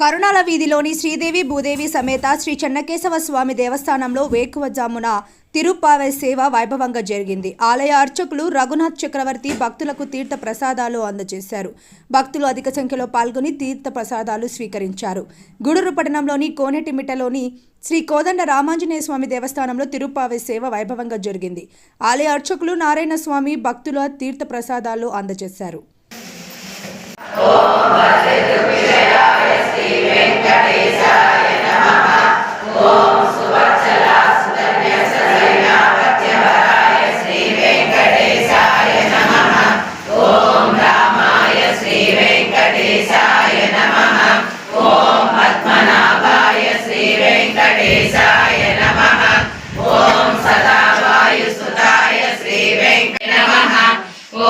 కరుణాల వీధిలోని శ్రీదేవి భూదేవి సమేత శ్రీ చెన్నకేశవ స్వామి దేవస్థానంలో వేకువజామున తిరుపావై సేవ వైభవంగా జరిగింది. ఆలయ అర్చకులు రఘునాథ్ చక్రవర్తి భక్తులకు తీర్థ ప్రసాదాలు అందజేశారు. భక్తులు అధిక సంఖ్యలో పాల్గొని తీర్థ ప్రసాదాలు స్వీకరించారు. గూడూరు పట్టణంలోని కోనేటిమిటలోని శ్రీ కోదండ రామాంజనేయ స్వామి దేవస్థానంలో తిరుపావై సేవ వైభవంగా జరిగింది. ఆలయ అర్చకులు నారాయణ స్వామి భక్తుల తీర్థ ప్రసాదాలు అందజేశారు.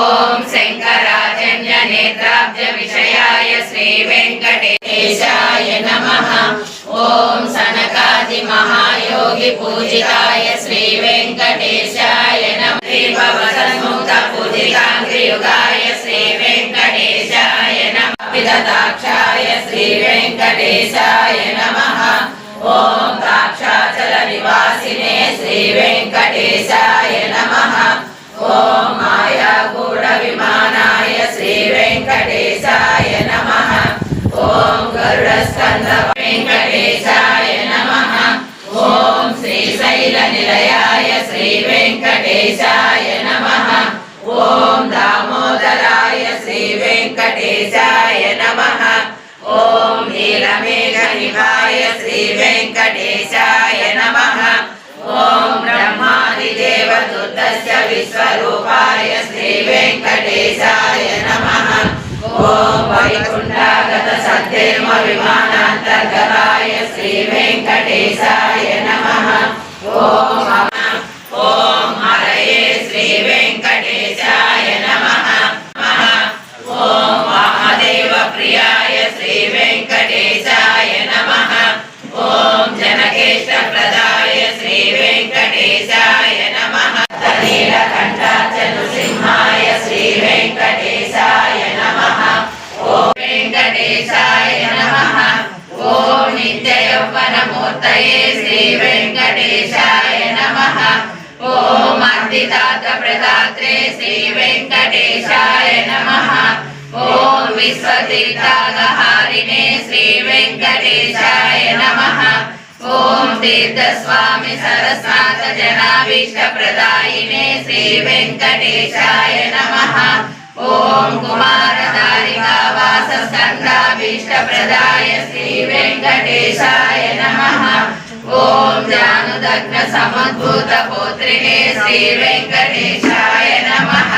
ఓం శంకరాజన్య నేత్రాబ్జ విషయాయ శ్రీ వెంకటేశాయ నమ. ఓం సనకాది మహాయోగి పూజితాయ శ్రీ వెంకటేశాయ నమః. సన్ముఖ పూజితాంగ్రియుగాయ శ్రీ వెంకటేశ నమః విదతాక్షాయ శ్రీ వెంకటేశాయ నమః ఓం ద్రాక్షాచల నివాసినే శ్రీ వెంకటేశాయ నమః ఓం మాయాగూఢ విమానాయ శ్రీ వెంకటేశాయ నమః ఓం గరుడస్కంద వెంకటేశాయ నమః ఓం ఓం శ్రీ వెంకటేశాయ నమ ఓం బ్రహ్మాదిదేవ బ్రహ్మాదిదేవదుర్గస్య విశ్వరూపాయ శ్రీ వెంకటేశాయ నమ ఓం వైకుంఠాగత సద్ధర్మ విమానాంతర్గతాయ శ్రీ వెంకటేశాయ నమ ఓం ఓం హరయే శ్రీ వెంకటేశాయ వెంకటేశాయ నమః ఓం అర్ధితాత ప్రదాత్రే శ్రీ వెంకటేశాయ నమః ఓం విశ్వతీర్థాగహారిణే శ్రీ వెంకటేశాయ నమః ఓం తీర్థస్వామి సరస్నాథ జనాభీష్ట ప్రదాయినే శ్రీ వెంకటేశాయ నమః ఓం కుమారధారికా వాస స్కందాభీష్ట ప్రదాయ శ్రీ వెంకటేశాయ నమః ఓం జానుదగ్న సముద్భూత పోత్రినే శ్రీ వెంకటేశాయ నమః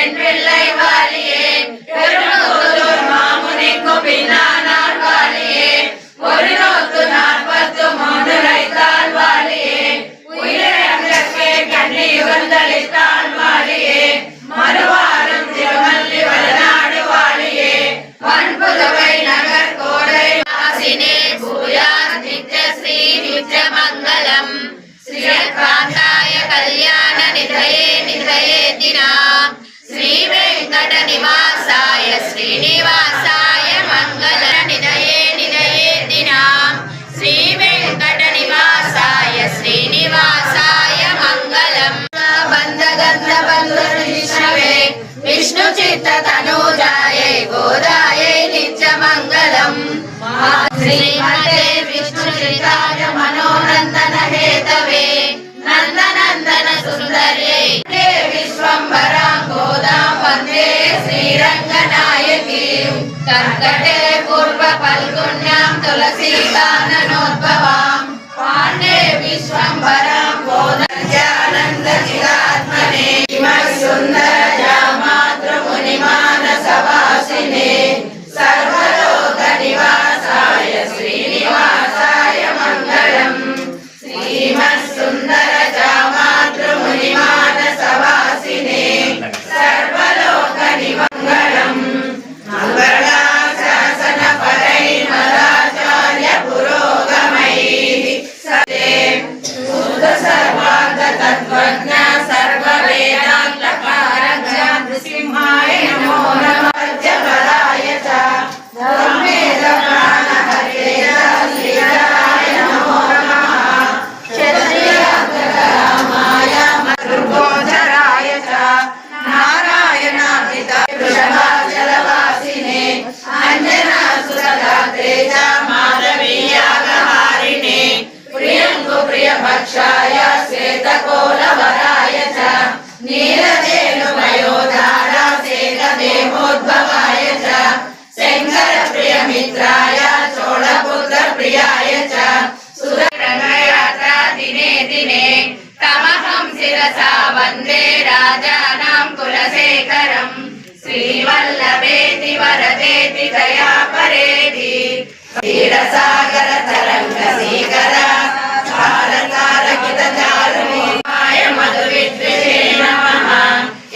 பெற்றெடுத்த let it शिरसा वन्दे राजानाम् कुलशेखरम् श्रीवल्लभेति वरदेति दयापरेति क्षीरसागर तरङ्गशीकरा भारतारकितचारुमाय मधुविद्विषे नमः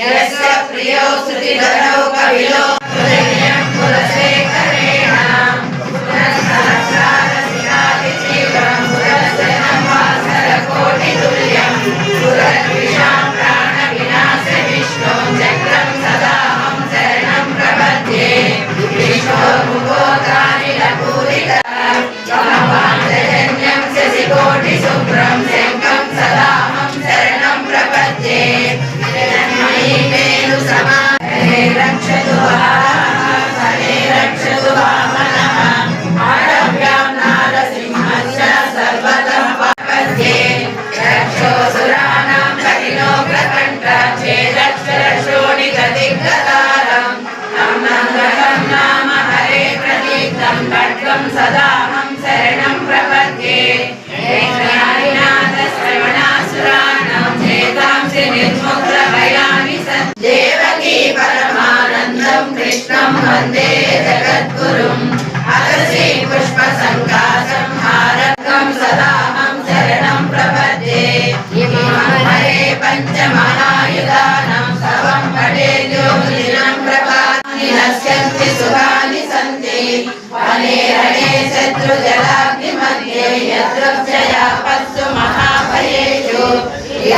यस्य प्रियो श्रुतिधरौ कविलो प्रदिग्धतारं तं नन्दनं नाम हरे प्रदीप्तं खड्गं सदाहं शरणं प्रपद्ये श्रवणासुराणां चेतांसि निर्मुग्रभयामि देवकी परमानन्दं कृष्णं वन्दे जगद्गुरुम् अलसी पुष्पसङ्कासं हारकं सदाहं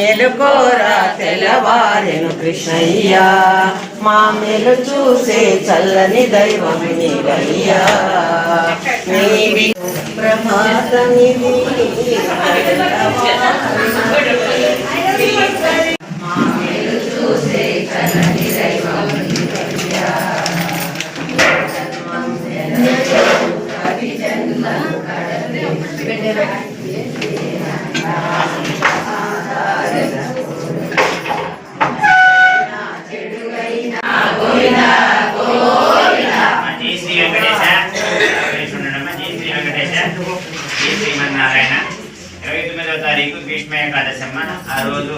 మెలుకోరా తెల్లవారెను కృష్ణయ్య. మా మెలు చూసే చల్లని దైవం నీవయ్యా. నీవి ప్రభాతమిది భీష్మ ఆ రోజు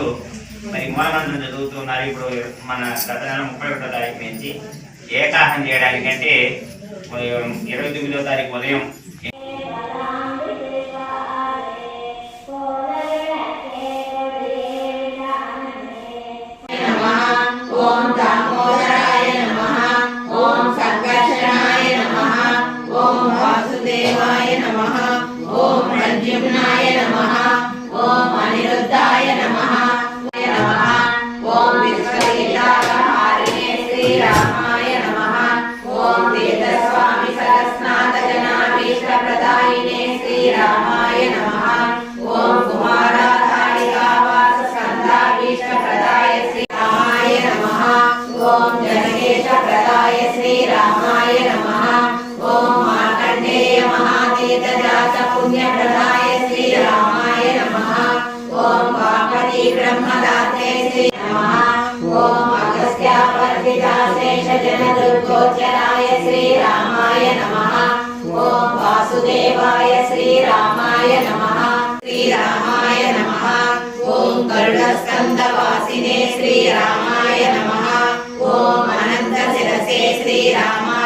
మరి మూలమంత్రం చదువుతున్నారు. ఇప్పుడు మన గత నెల ముప్పై ఒకటో తారీఖు నుంచి ఏకాహం చేయడానికంటే ఇరవై తొమ్మిదో తారీఖు ఉదయం ఓం సంకర్షణాయ నమః. ఓం వాసుదేవాయ నమ. ఓం ప్రద్యుమ్నాయ ఓం పాపతి బ్రహ్మదాత్రే శ్రీ నమ ఓం అగస్త్యాపర్తిదాశేషజనదుర్గోచరాయ శ్రీరామాయ నమ ఓం వాసుదేవాయ శ్రీరామాయ నమ శ్రీరామాయ నమ ఓం గరుడస్కందవాసినే శ్రీరామాయ నమ ఓం అనంత శిరసే శ్రీరామాయ